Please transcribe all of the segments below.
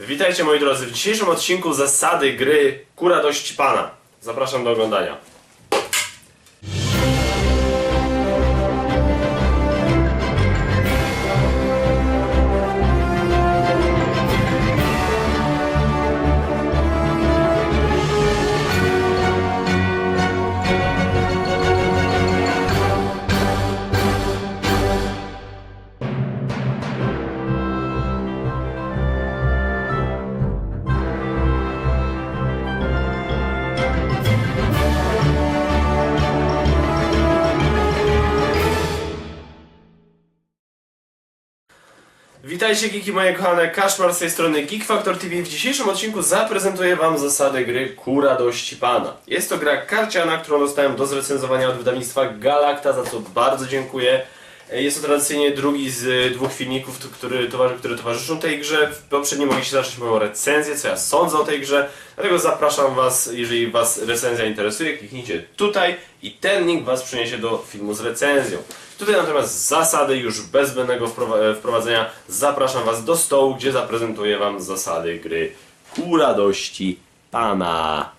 Witajcie moi drodzy, w dzisiejszym odcinku zasady gry Kura dość Pana. Zapraszam do oglądania. Witajcie geeki moje kochane, Kaszmar z tej strony Geek Factor TV. W dzisiejszym odcinku zaprezentuję wam zasady gry Kura dość Pana. Jest to gra karciana, którą dostałem do zrecenzowania od wydawnictwa Galacta, za co bardzo dziękuję. Jest to tradycyjnie drugi z y, dwóch filmików, który, które towarzyszą tej grze. W poprzednim mogliście zacząć moją recenzję, co ja sądzę o tej grze. Dlatego zapraszam was, jeżeli was recenzja interesuje, kliknijcie tutaj i ten link was przyniesie do filmu z recenzją. Tutaj natomiast zasady już bez zbędnego wprowa- wprowadzenia zapraszam was do stołu, gdzie zaprezentuję wam zasady gry ku radości Pana.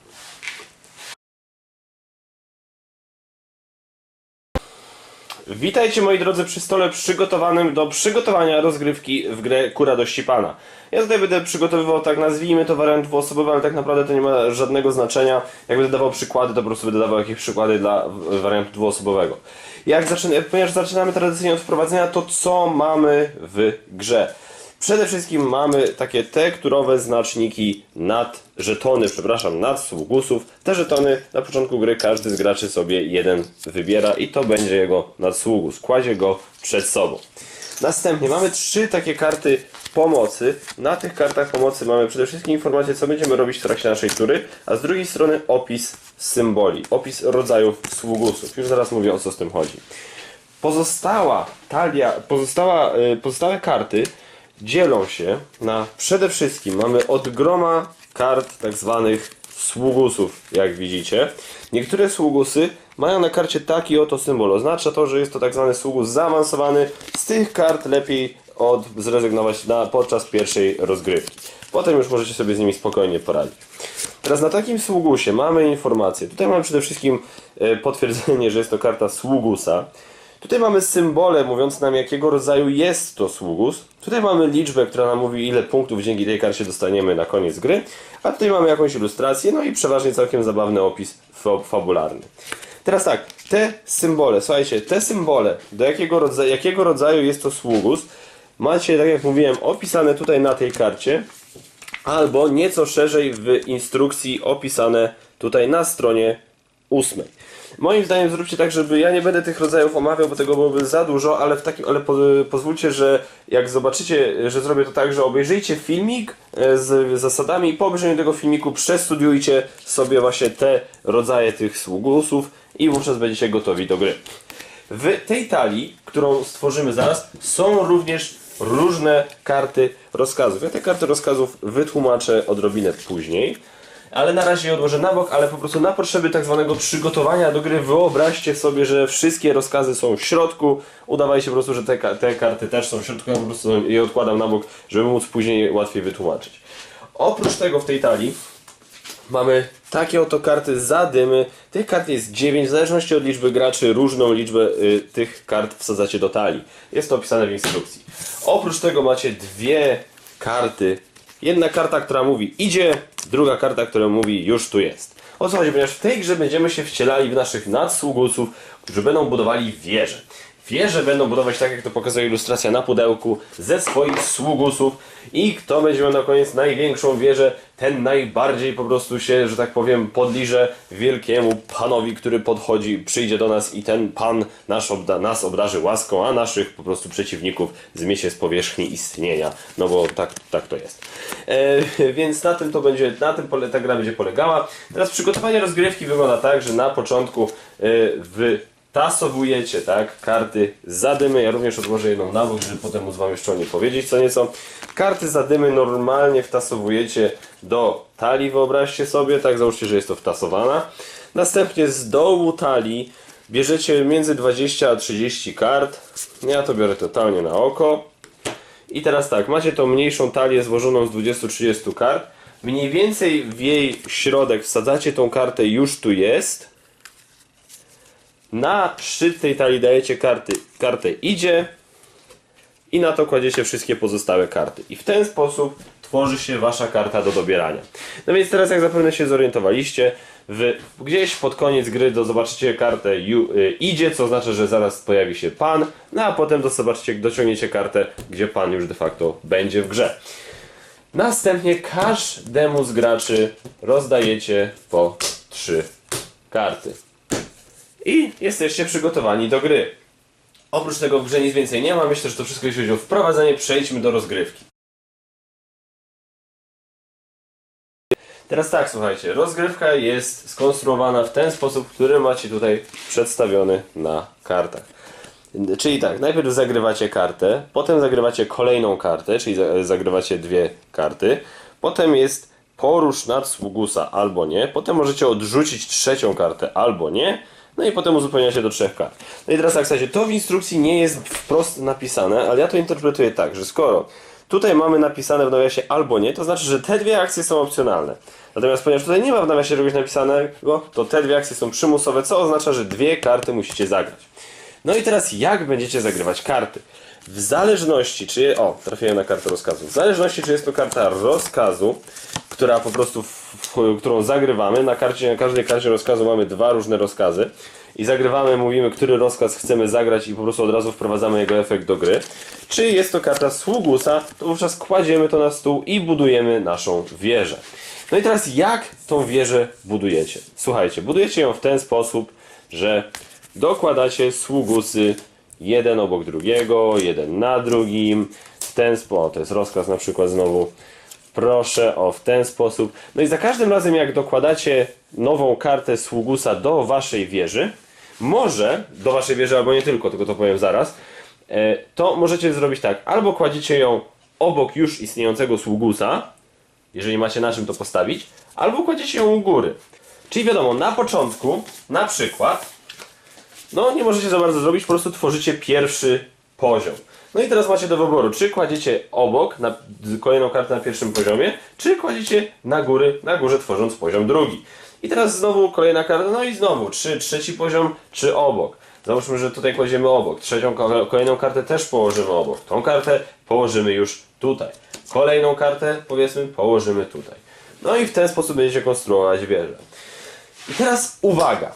Witajcie moi drodzy przy stole przygotowanym do przygotowania rozgrywki w grę Ku radości Pana. Ja tutaj będę przygotowywał, tak nazwijmy to wariant dwuosobowy, ale tak naprawdę to nie ma żadnego znaczenia. Jak będę dawał przykłady, to po prostu będę dawał jakieś przykłady dla wariantu dwuosobowego. Jak ponieważ zaczynamy tradycyjnie od wprowadzenia, to co mamy w grze? Przede wszystkim mamy takie tekturowe znaczniki nad żetony, przepraszam, nad sługusów. Te żetony na początku gry każdy z graczy sobie jeden wybiera i to będzie jego nadsługus. Kładzie go przed sobą. Następnie mamy trzy takie karty pomocy. Na tych kartach pomocy mamy przede wszystkim informację, co będziemy robić w trakcie naszej tury, a z drugiej strony opis symboli, opis rodzajów sługusów. Już zaraz mówię o co z tym chodzi. Pozostała talia, pozostała, y, pozostałe karty dzielą się na przede wszystkim mamy od groma kart tak zwanych sługusów, jak widzicie. Niektóre sługusy mają na karcie taki oto symbol. Oznacza to, że jest to tak zwany sługus zaawansowany. Z tych kart lepiej od zrezygnować na, podczas pierwszej rozgrywki. Potem już możecie sobie z nimi spokojnie poradzić. Teraz na takim sługusie mamy informację. Tutaj mamy przede wszystkim e, potwierdzenie, że jest to karta sługusa. Tutaj mamy symbole mówiące nam jakiego rodzaju jest to sługus. Tutaj mamy liczbę, która nam mówi ile punktów dzięki tej karcie dostaniemy na koniec gry. A tutaj mamy jakąś ilustrację, no i przeważnie całkiem zabawny opis fa- fabularny. Teraz tak, te symbole, słuchajcie, te symbole, do jakiego, rodza- jakiego rodzaju jest to sługus, macie, tak jak mówiłem, opisane tutaj na tej karcie albo nieco szerzej w instrukcji opisane tutaj na stronie ósmej. Moim zdaniem zróbcie tak, żeby ja nie będę tych rodzajów omawiał, bo tego byłoby za dużo, ale w takim, ale po, pozwólcie, że jak zobaczycie, że zrobię to tak, że obejrzyjcie filmik e, z zasadami i po obejrzeniu tego filmiku przestudiujcie sobie właśnie te rodzaje tych sługusów i wówczas będziecie gotowi do gry. W tej talii, którą stworzymy zaraz, są również różne karty rozkazów. Ja te karty rozkazów wytłumaczę odrobinę później, ale na razie je odłożę na bok, ale po prostu na potrzeby tak zwanego przygotowania do gry wyobraźcie sobie, że wszystkie rozkazy są w środku. Udawajcie po prostu, że te, te karty też są w środku, ja po prostu je odkładam na bok, żeby móc później łatwiej wytłumaczyć. Oprócz tego w tej talii Mamy takie oto karty zadymy. Tych kart jest 9, w zależności od liczby graczy, różną liczbę y, tych kart wsadzacie do talii. Jest to opisane w instrukcji. Oprócz tego macie dwie karty. Jedna karta, która mówi idzie, druga karta, która mówi już tu jest. O co chodzi? Ponieważ w tej grze będziemy się wcielali w naszych nadsługusów, którzy będą budowali wieże. Wieże będą budować tak, jak to pokazuje ilustracja na pudełku, ze swoich sługusów i kto będzie miał na koniec największą wieżę, ten najbardziej po prostu się, że tak powiem, podliże wielkiemu panowi, który podchodzi, przyjdzie do nas i ten pan nasz obda, nas obdarzy łaską, a naszych po prostu przeciwników zmiecie z powierzchni istnienia. No bo tak, tak to jest. E, więc na tym to będzie, na tym ta gra będzie polegała. Teraz przygotowanie rozgrywki wygląda tak, że na początku e, w tasowujecie, tak, karty zadymy, ja również odłożę jedną na bok, żeby potem móc wam jeszcze o niej powiedzieć co nieco. Karty zadymy normalnie wtasowujecie do talii, wyobraźcie sobie, tak, załóżcie, że jest to wtasowana. Następnie z dołu talii bierzecie między 20 a 30 kart, ja to biorę totalnie na oko. I teraz tak, macie tą mniejszą talię złożoną z 20-30 kart. Mniej więcej w jej środek wsadzacie tą kartę, już tu jest. Na szczyt tej talii dajecie karty, kartę idzie i na to kładziecie wszystkie pozostałe karty. I w ten sposób tworzy się wasza karta do dobierania. No więc teraz jak zapewne się zorientowaliście, gdzieś pod koniec gry do, zobaczycie kartę ju, y, idzie, co oznacza, że zaraz pojawi się pan, no a potem do, zobaczycie, dociągniecie kartę, gdzie pan już de facto będzie w grze. Następnie każdemu z graczy rozdajecie po trzy karty. I jesteście przygotowani do gry. Oprócz tego w grze nic więcej nie ma. Myślę, że to wszystko jeśli chodzi o wprowadzenie. Przejdźmy do rozgrywki. Teraz tak, słuchajcie, rozgrywka jest skonstruowana w ten sposób, który macie tutaj przedstawiony na kartach. Czyli tak, najpierw zagrywacie kartę, potem zagrywacie kolejną kartę, czyli za- zagrywacie dwie karty, potem jest porusz nadsługusa albo nie, potem możecie odrzucić trzecią kartę albo nie, no i potem uzupełniacie do trzech kart. No i teraz tak, słuchajcie, to w instrukcji nie jest wprost napisane, ale ja to interpretuję tak, że skoro tutaj mamy napisane w nawiasie albo nie, to znaczy, że te dwie akcje są opcjonalne. Natomiast ponieważ tutaj nie ma w nawiasie czegoś napisanego, to te dwie akcje są przymusowe, co oznacza, że dwie karty musicie zagrać. No i teraz jak będziecie zagrywać karty? W zależności, czy. O, trafiłem na kartę rozkazu. W zależności, czy jest to karta rozkazu, która po prostu, w, w, którą zagrywamy. Na, karcie, na każdej karcie rozkazu mamy dwa różne rozkazy. I zagrywamy, mówimy, który rozkaz chcemy zagrać i po prostu od razu wprowadzamy jego efekt do gry. Czy jest to karta sługusa, to wówczas kładziemy to na stół i budujemy naszą wieżę. No i teraz jak tą wieżę budujecie? Słuchajcie, budujecie ją w ten sposób, że dokładacie sługusy jeden obok drugiego, jeden na drugim, w ten sposób, to jest rozkaz na przykład znowu, proszę o w ten sposób. No i za każdym razem jak dokładacie nową kartę sługusa do waszej wieży, może, do waszej wieży albo nie tylko, tylko to powiem zaraz, e, to możecie zrobić tak, albo kładziecie ją obok już istniejącego sługusa, jeżeli macie na czym to postawić, albo kładziecie ją u góry. Czyli wiadomo, na początku, na przykład, no nie możecie za bardzo zrobić, po prostu tworzycie pierwszy poziom. No i teraz macie do wyboru, czy kładziecie obok na kolejną kartę na pierwszym poziomie, czy kładziecie na góry, na górze tworząc poziom drugi. I teraz znowu kolejna karta, no i znowu, czy trzeci poziom, czy obok. Załóżmy, że tutaj kładziemy obok. Trzecią, ko- kolejną kartę też położymy obok. Tą kartę położymy już tutaj. Kolejną kartę, powiedzmy, położymy tutaj. No i w ten sposób będziecie konstruować wieżę. I teraz uwaga.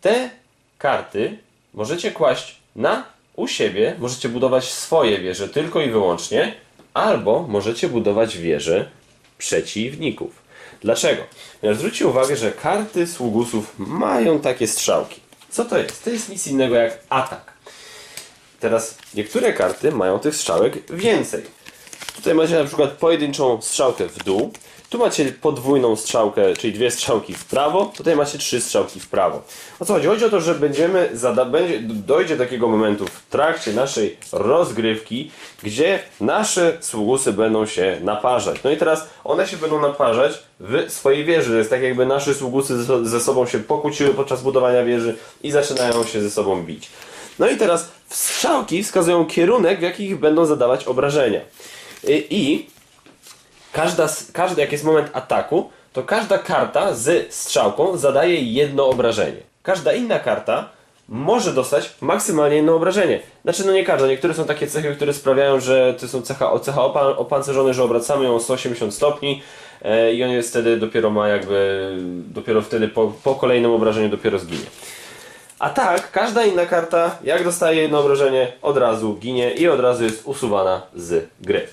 Te karty możecie kłaść na u siebie, możecie budować swoje wieże tylko i wyłącznie, albo możecie budować wieże przeciwników. Dlaczego? Ponieważ zwróćcie uwagę, że karty sługusów mają takie strzałki. Co to jest? To jest nic innego jak atak. Teraz niektóre karty mają tych strzałek więcej. Tutaj macie na przykład pojedynczą strzałkę w dół. Tu macie podwójną strzałkę, czyli dwie strzałki w prawo. Tutaj macie trzy strzałki w prawo. O co chodzi? Chodzi o to, że będziemy będzie, dojdzie do takiego momentu w trakcie naszej rozgrywki, gdzie nasze sługusy będą się naparzać. No i teraz one się będą naparzać w swojej wieży. To jest tak jakby nasze sługusy ze- sobą się pokłóciły podczas budowania wieży i zaczynają się ze sobą bić. No i teraz strzałki wskazują kierunek, w jakich będą zadawać obrażenia. I, i każda, każdy, jak jest moment ataku, to każda karta z strzałką zadaje jedno obrażenie. Każda inna karta może dostać maksymalnie jedno obrażenie. Znaczy, no nie każda. Niektóre są takie cechy, które sprawiają, że to są cecha, cecha opa- opancerzone, że obracamy ją o 180 stopni e, i on jest wtedy dopiero ma jakby, dopiero wtedy po, po kolejnym obrażeniu dopiero zginie. A tak, każda inna karta, jak dostaje jedno obrażenie, od razu ginie i od razu jest usuwana z gry.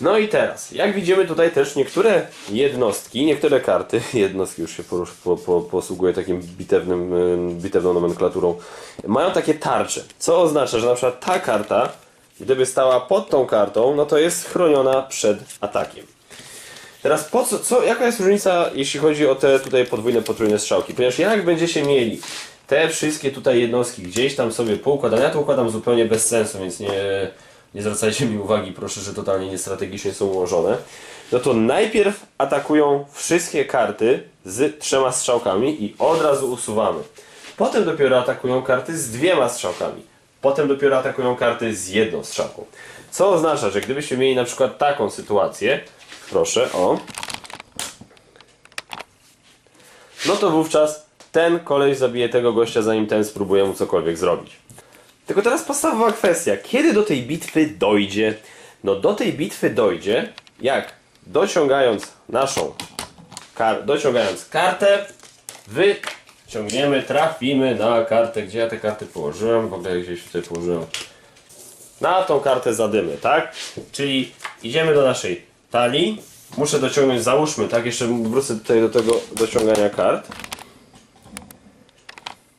No i teraz, jak widzimy tutaj też niektóre jednostki, niektóre karty, jednostki już się porusz, po, po, posługuje takim bitewnym, y, bitewną nomenklaturą, mają takie tarcze, co oznacza, że na przykład ta karta, gdyby stała pod tą kartą, no to jest chroniona przed atakiem. Teraz po co, co, jaka jest różnica, jeśli chodzi o te tutaj podwójne, potrójne strzałki? Ponieważ jak będziecie mieli te wszystkie tutaj jednostki gdzieś tam sobie poukładane, ja to układam zupełnie bez sensu, więc nie, nie zwracajcie mi uwagi, proszę, że totalnie niestrategicznie są ułożone. No to najpierw atakują wszystkie karty z trzema strzałkami i od razu usuwamy. Potem dopiero atakują karty z dwiema strzałkami. Potem dopiero atakują karty z jedną strzałką. Co oznacza, że gdybyśmy mieli na przykład taką sytuację, proszę o, no to wówczas ten koleś zabije tego gościa, zanim ten spróbuje mu cokolwiek zrobić. Tylko teraz podstawowa kwestia, kiedy do tej bitwy dojdzie? No do tej bitwy dojdzie, jak? Dociągając naszą, kar dociągając kartę, wyciągniemy, trafimy na kartę, gdzie ja te karty położyłem, w ogóle gdzieś tutaj położyłem, na tą kartę zadymy, tak? Czyli idziemy do naszej talii, muszę dociągnąć, załóżmy, tak, jeszcze wrócę tutaj do tego dociągania kart.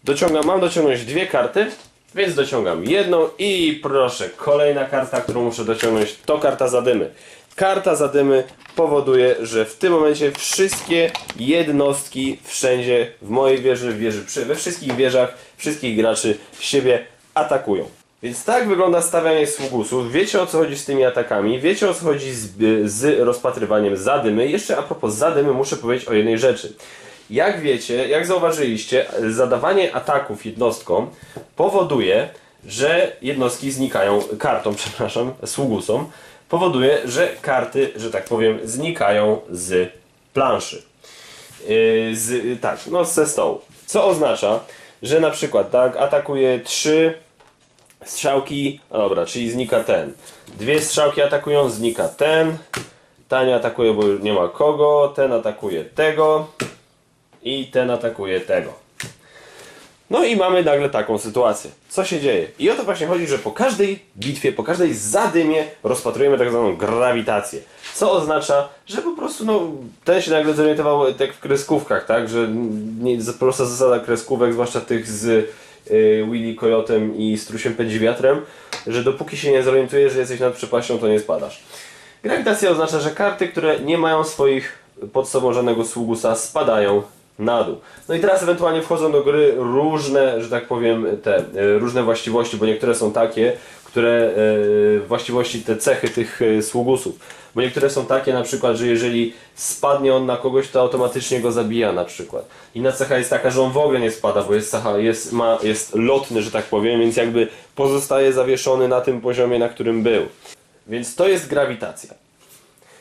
Dociągam, mam dociągnąć dwie karty, więc dociągam jedną i proszę, kolejna karta, którą muszę dociągnąć, to karta zadymy. Karta zadymy powoduje, że w tym momencie wszystkie jednostki wszędzie w mojej wieży, w wieży przy, we wszystkich wieżach, wszystkich graczy siebie atakują. Więc tak wygląda stawianie sługusów. Wiecie o co chodzi z tymi atakami, wiecie o co chodzi z, z rozpatrywaniem zadymy. Jeszcze a propos zadymy muszę powiedzieć o jednej rzeczy. Jak wiecie, jak zauważyliście, zadawanie ataków jednostkom powoduje, że jednostki znikają, kartom, przepraszam, sługusom, powoduje, że karty, że tak powiem, znikają z planszy. Yy, z, tak, no ze stołu. Co oznacza, że na przykład tak, atakuje trzy strzałki, a dobra, czyli znika ten. Dwie strzałki atakują, znika ten. Tania atakuje, bo już nie ma kogo. Ten atakuje tego. I ten atakuje tego. No i mamy nagle taką sytuację. Co się dzieje? I o to właśnie chodzi, że po każdej bitwie, po każdej zadymie rozpatrujemy tak zwaną grawitację. Co oznacza, że po prostu no, ten się nagle zorientował tak w kreskówkach, tak? Że nie, prosta zasada kreskówek, zwłaszcza tych z y, Willy Coyotem i Strusiem Pędziwiatrem, że dopóki się nie zorientujesz, że jesteś nad przepaścią, to nie spadasz. Grawitacja oznacza, że karty, które nie mają swoich pod sobą żadnego sługusa, spadają na dół. No i teraz ewentualnie wchodzą do gry różne, że tak powiem, te e, różne właściwości, bo niektóre są takie, które e, właściwości, te cechy tych e, sługusów. Bo niektóre są takie na przykład, że jeżeli spadnie on na kogoś, to automatycznie go zabija na przykład. Inna cecha jest taka, że on w ogóle nie spada, bo jest, cecha, jest, ma, jest lotny, że tak powiem, więc jakby pozostaje zawieszony na tym poziomie, na którym był. Więc to jest grawitacja.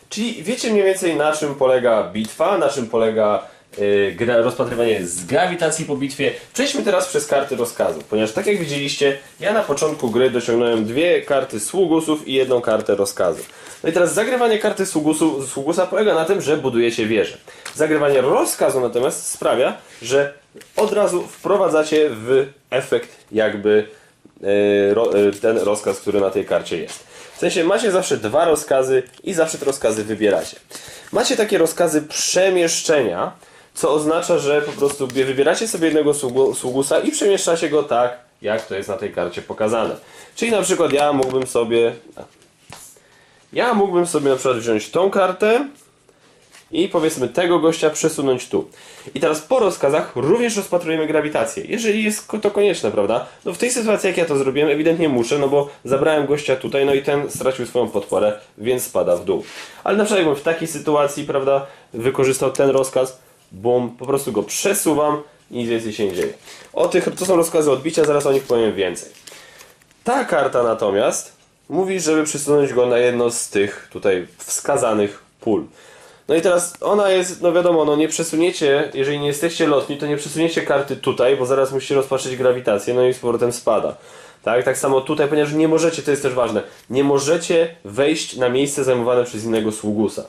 Czyli wiecie mniej więcej na czym polega bitwa, na czym polega gra, rozpatrywanie z grawitacji po bitwie. Przejdźmy teraz przez karty rozkazów, ponieważ tak jak widzieliście, ja na początku gry dociągnąłem dwie karty sługusów i jedną kartę rozkazu. No i teraz zagrywanie karty sługusu, sługusa polega na tym, że budujecie wieżę. Zagrywanie rozkazu natomiast sprawia, że od razu wprowadzacie w efekt jakby ro, yy, ten rozkaz, który na tej karcie jest. W sensie macie zawsze dwa rozkazy i zawsze te rozkazy wybieracie. Macie takie rozkazy przemieszczenia, co oznacza, że po prostu wybieracie sobie jednego sługu- sługusa i przemieszczacie go tak, jak to jest na tej karcie pokazane. Czyli na przykład ja mógłbym sobie... Ja mógłbym sobie na przykład wziąć tą kartę i powiedzmy tego gościa przesunąć tu. I teraz po rozkazach również rozpatrujemy grawitację. Jeżeli jest to konieczne, prawda? No w tej sytuacji jak ja to zrobiłem, ewidentnie muszę, no bo zabrałem gościa tutaj, no i ten stracił swoją podporę, więc spada w dół. Ale na przykład jakbym w takiej sytuacji, prawda, wykorzystał ten rozkaz, bum, po prostu go przesuwam i nic więcej się nie dzieje. O tych, to są rozkazy odbicia, zaraz o nich powiem więcej. Ta karta natomiast mówi, żeby przesunąć go na jedno z tych tutaj wskazanych pól. No i teraz ona jest, no wiadomo, no nie przesuniecie, jeżeli nie jesteście lotni, to nie przesuniecie karty tutaj, bo zaraz musicie rozpatrzeć grawitację, no i z powrotem spada. Tak, tak samo tutaj, ponieważ nie możecie, to jest też ważne, nie możecie wejść na miejsce zajmowane przez innego sługusa.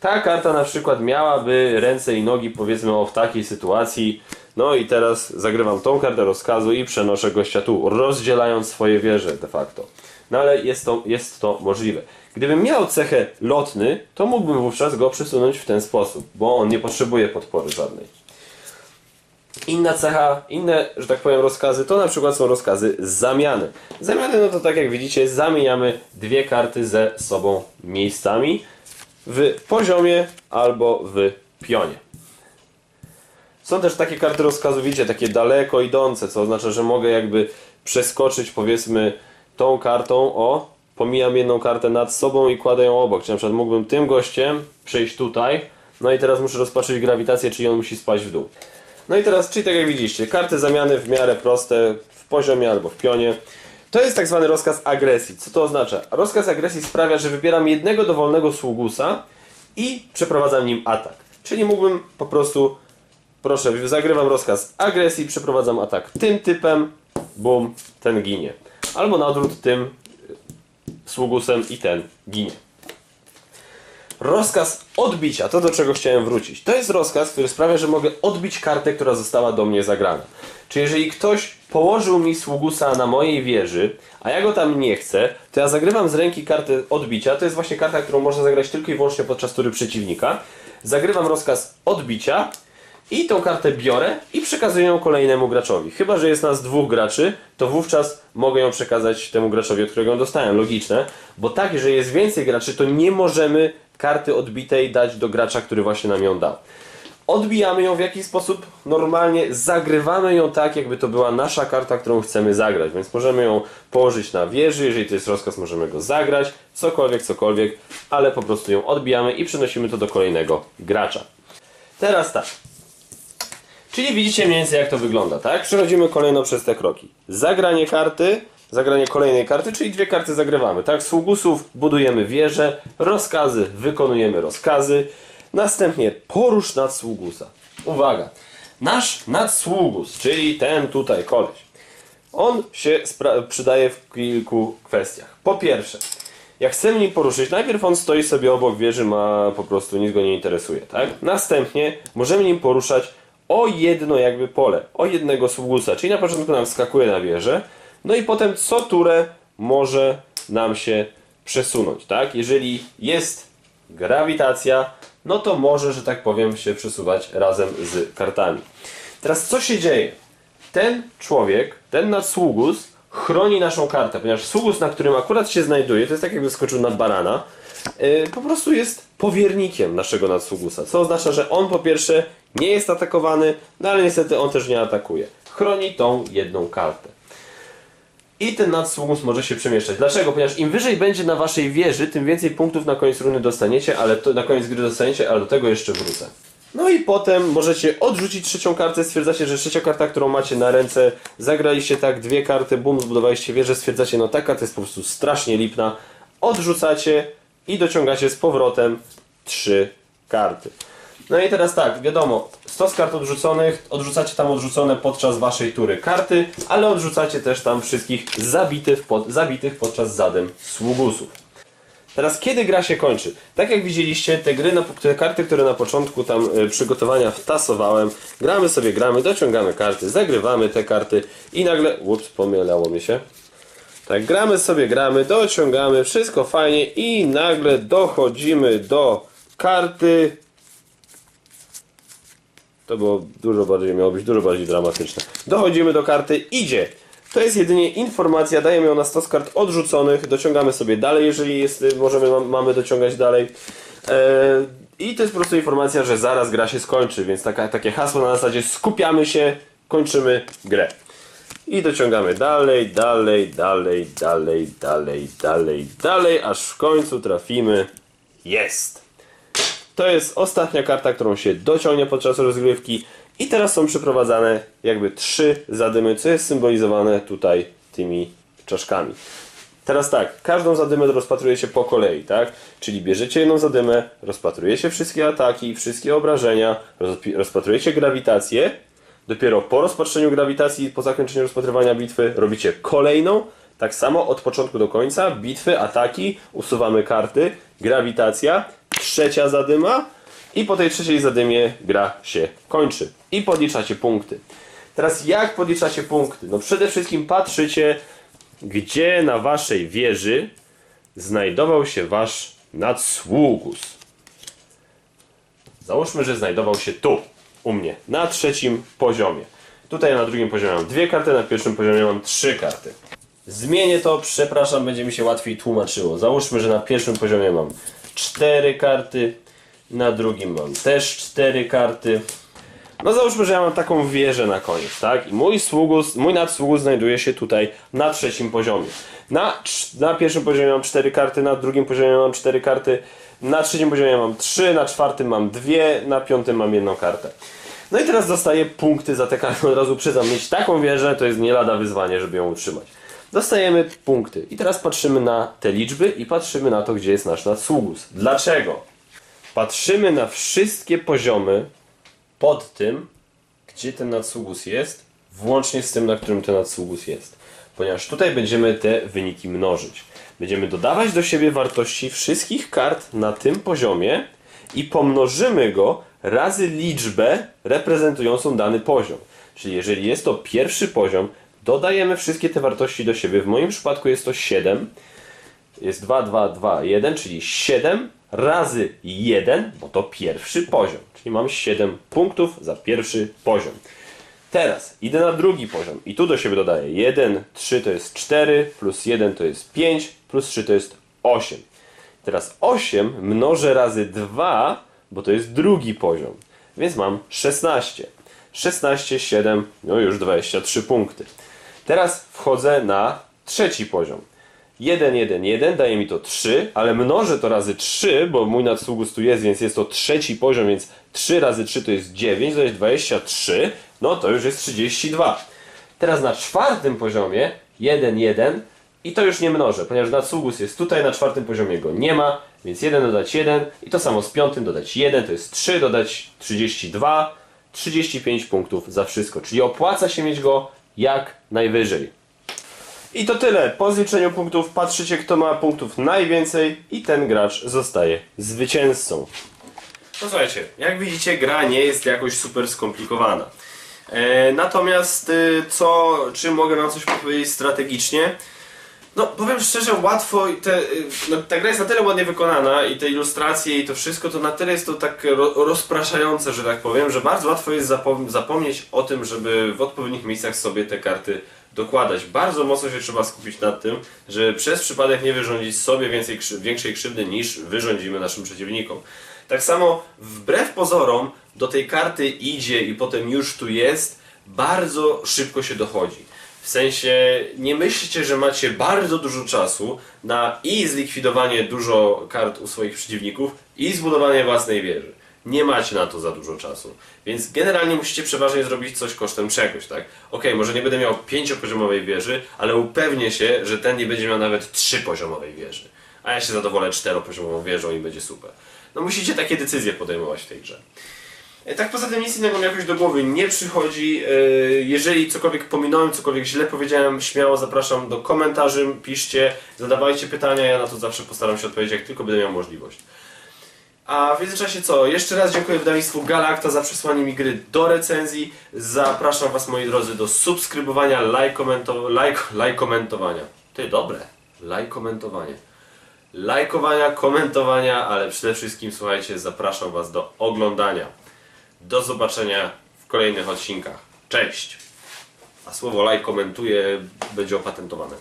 Ta karta na przykład miałaby ręce i nogi, powiedzmy o w takiej sytuacji, no i teraz zagrywam tą kartę rozkazu i przenoszę gościa tu, rozdzielając swoje wieże de facto. No ale jest to, jest to możliwe. Gdybym miał cechę lotny, to mógłbym wówczas go przesunąć w ten sposób, bo on nie potrzebuje podpory żadnej. Inna cecha, inne, że tak powiem, rozkazy to na przykład są rozkazy zamiany. Zamiany, no to tak jak widzicie, zamieniamy dwie karty ze sobą miejscami w poziomie albo w pionie. Są też takie karty rozkazu, widzicie, takie daleko idące, co oznacza, że mogę jakby przeskoczyć powiedzmy tą kartą, o, pomijam jedną kartę nad sobą i kładę ją obok. Czyli na przykład mógłbym tym gościem przejść tutaj, no i teraz muszę rozpatrzyć grawitację, czyli on musi spaść w dół. No i teraz, czyli tak jak widzieliście, karty zamiany w miarę proste w poziomie albo w pionie. To jest tak zwany rozkaz agresji. Co to oznacza? Rozkaz agresji sprawia, że wybieram jednego dowolnego sługusa i przeprowadzam nim atak. Czyli mógłbym po prostu, proszę, zagrywam rozkaz agresji, przeprowadzam atak tym typem, bum, ten ginie. Albo na odwrót tym sługusem i ten ginie. Rozkaz odbicia, to do czego chciałem wrócić. To jest rozkaz, który sprawia, że mogę odbić kartę, która została do mnie zagrana. Czyli jeżeli ktoś położył mi sługusa na mojej wieży, a ja go tam nie chcę, to ja zagrywam z ręki kartę odbicia. To jest właśnie karta, którą można zagrać tylko i wyłącznie podczas tury przeciwnika. Zagrywam rozkaz odbicia i tą kartę biorę i przekazuję ją kolejnemu graczowi. Chyba, że jest nas dwóch graczy, to wówczas mogę ją przekazać temu graczowi, od którego ją dostałem. Logiczne, bo tak, jeżeli jest więcej graczy, to nie możemy karty odbitej dać do gracza, który właśnie nam ją dał. Odbijamy ją w jakiś sposób normalnie, zagrywamy ją tak, jakby to była nasza karta, którą chcemy zagrać, więc możemy ją położyć na wieży, jeżeli to jest rozkaz, możemy go zagrać, cokolwiek, cokolwiek, ale po prostu ją odbijamy i przenosimy to do kolejnego gracza. Teraz tak. Czyli widzicie mniej więcej jak to wygląda, tak? Przechodzimy kolejno przez te kroki. Zagranie karty, zagranie kolejnej karty, czyli dwie karty zagrywamy, tak? Sługusów budujemy wieże, rozkazy, wykonujemy rozkazy. Następnie porusz nadsługusa. Uwaga, nasz nadsługus, czyli ten tutaj koleś, on się przydaje w kilku kwestiach. Po pierwsze, jak chcemy nim poruszyć, najpierw on stoi sobie obok wieży, ma po prostu nic go nie interesuje, tak? Następnie możemy nim poruszać o jedno jakby pole, o jednego sługusa, czyli na początku nam wskakuje na wieżę, no i potem co turę może nam się przesunąć, tak? Jeżeli jest grawitacja, no to może, że tak powiem, się przesuwać razem z kartami. Teraz co się dzieje? Ten człowiek, ten nadsługus chroni naszą kartę, ponieważ sługus, na którym akurat się znajduje, to jest tak jakby skoczył na barana, yy, po prostu jest powiernikiem naszego nadsługusa, co oznacza, że on po pierwsze nie jest atakowany, no ale niestety on też nie atakuje. Chroni tą jedną kartę. I ten nadsługus może się przemieszczać. Dlaczego? Ponieważ im wyżej będzie na waszej wieży, tym więcej punktów na koniec runy dostaniecie, ale to, na koniec gry dostaniecie, ale do tego jeszcze wrócę. No i potem możecie odrzucić trzecią kartę, stwierdzacie, że trzecia karta, którą macie na ręce, zagraliście tak, dwie karty, bum, zbudowaliście wieżę, stwierdzacie, no ta karta jest po prostu strasznie lipna, odrzucacie i dociągacie z powrotem trzy karty. No i teraz tak, wiadomo, stos kart odrzuconych, odrzucacie tam odrzucone podczas waszej tury karty, ale odrzucacie też tam wszystkich zabitych, pod, zabitych podczas zadem sługusów. Teraz kiedy gra się kończy? Tak jak widzieliście, te gry, te karty, które na początku tam e, przygotowania wtasowałem, gramy sobie, gramy, dociągamy karty, zagrywamy te karty i nagle, ups, pomielało mi się. Tak, gramy sobie, gramy, dociągamy, wszystko fajnie i nagle dochodzimy do karty. To było dużo bardziej, miało być dużo bardziej dramatyczne. Dochodzimy do karty, idzie. To jest jedynie informacja, dajemy ją na stos kart odrzuconych, dociągamy sobie dalej, jeżeli jest, możemy, mam- mamy dociągać dalej. Eee, I to jest po prostu informacja, że zaraz gra się skończy, więc taka, takie hasło na zasadzie skupiamy się, kończymy grę. I dociągamy dalej, dalej, dalej, dalej, dalej, dalej, dalej, aż w końcu trafimy. Jest! To jest ostatnia karta, którą się dociągnie podczas rozgrywki. I teraz są przeprowadzane jakby trzy zadymy, co jest symbolizowane tutaj tymi czaszkami. Teraz tak, każdą zadymę rozpatrujecie po kolei, tak? Czyli bierzecie jedną zadymę, rozpatrujecie wszystkie ataki, wszystkie obrażenia, rozpatrujecie grawitację. Dopiero po rozpatrzeniu grawitacji, po zakończeniu rozpatrywania bitwy, robicie kolejną. Tak samo od początku do końca, bitwy, ataki, usuwamy karty, grawitacja, trzecia zadyma i po tej trzeciej zadymie gra się kończy. I podliczacie punkty. Teraz jak podliczacie punkty? No przede wszystkim patrzycie, gdzie na waszej wieży znajdował się wasz nadsługus. Załóżmy, że znajdował się tu, u mnie, na trzecim poziomie. Tutaj na drugim poziomie mam dwie karty, na pierwszym poziomie mam trzy karty. Zmienię to, przepraszam, będzie mi się łatwiej tłumaczyło. Załóżmy, że na pierwszym poziomie mam cztery karty, na drugim mam też cztery karty. No załóżmy, że ja mam taką wieżę na koniec, tak? I mój sługus, mój nadsługus znajduje się tutaj na trzecim poziomie. Na, na pierwszym poziomie mam cztery karty, na drugim poziomie mam cztery karty, na trzecim poziomie mam trzy, na czwartym mam dwie, na piątym mam jedną kartę. No i teraz dostaję punkty za te karty. Od razu przyznam, mieć taką wieżę to jest nie lada wyzwanie, żeby ją utrzymać. Dostajemy punkty. I teraz patrzymy na te liczby i patrzymy na to, gdzie jest nasz nadsługus. Dlaczego? Patrzymy na wszystkie poziomy pod tym, gdzie ten nadsługus jest, włącznie z tym, na którym ten nadsługus jest. Ponieważ tutaj będziemy te wyniki mnożyć. Będziemy dodawać do siebie wartości wszystkich kart na tym poziomie i pomnożymy go razy liczbę reprezentującą dany poziom. Czyli jeżeli jest to pierwszy poziom, dodajemy wszystkie te wartości do siebie. W moim przypadku jest to 7. Jest 2, 2, 2, 1, czyli 7 razy 1, bo to pierwszy poziom. Czyli mam 7 punktów za pierwszy poziom. Teraz idę na drugi poziom i tu do siebie dodaję 1, 3 to jest 4, plus 1 to jest 5, plus 3 to jest 8. Teraz 8 mnożę razy 2, bo to jest drugi poziom. Więc mam 16. 16, 7, no już 23 punkty. Teraz wchodzę na trzeci poziom. 1, 1, 1 daje mi to 3, ale mnożę to razy 3, bo mój nadsługus tu jest, więc jest to trzeci poziom, więc 3 razy 3 to jest 9, to jest 23, no to już jest 32. Teraz na czwartym poziomie 1, 1 i to już nie mnożę, ponieważ nadsługus jest tutaj, na czwartym poziomie go nie ma, więc 1 dodać 1 i to samo z piątym dodać 1 to jest 3, dodać 32, 35 punktów za wszystko, czyli opłaca się mieć go jak najwyżej. I to tyle. Po zliczeniu punktów patrzycie, kto ma punktów najwięcej i ten gracz zostaje zwycięzcą. No słuchajcie, jak widzicie, gra nie jest jakoś super skomplikowana. E, natomiast y, co, czy mogę nam coś powiedzieć strategicznie? No, powiem szczerze, łatwo, te, y, no, ta gra jest na tyle ładnie wykonana i te ilustracje i to wszystko, to na tyle jest to tak ro, rozpraszające, że tak powiem, że bardzo łatwo jest zapom zapomnieć o tym, żeby w odpowiednich miejscach sobie te karty dokładać. Bardzo mocno się trzeba skupić nad tym, żeby przez przypadek nie wyrządzić sobie więcej, większej krzywdy niż wyrządzimy naszym przeciwnikom. Tak samo wbrew pozorom do tej karty idzie i potem już tu jest, bardzo szybko się dochodzi. W sensie nie myślcie, że macie bardzo dużo czasu na i zlikwidowanie dużo kart u swoich przeciwników i zbudowanie własnej wieży. Nie macie na to za dużo czasu. Więc generalnie musicie przeważnie zrobić coś kosztem czegoś, tak? Okej, może nie będę miał pięciopoziomowej wieży, ale upewnię się, że ten nie będzie miał nawet trzypoziomowej wieży. A ja się zadowolę czteropoziomową wieżą i będzie super. No musicie takie decyzje podejmować w tej grze. E, Tak poza tym nic innego mi jakoś do głowy nie przychodzi. E, Jeżeli cokolwiek pominąłem, cokolwiek źle powiedziałem, śmiało zapraszam do komentarzy, piszcie, zadawajcie pytania, ja na to zawsze postaram się odpowiedzieć, jak tylko będę miał możliwość. A w międzyczasie co? Jeszcze raz dziękuję wydawnictwu Galacta za przesłanie mi gry do recenzji. Zapraszam Was moi drodzy do subskrybowania, lajkomento, lajk, lajkomentowania. Ty dobre. Lajkomentowanie. Lajkowania, komentowania, ale przede wszystkim słuchajcie, zapraszam Was do oglądania. Do zobaczenia w kolejnych odcinkach. Cześć! A słowo lajkomentuje będzie opatentowane.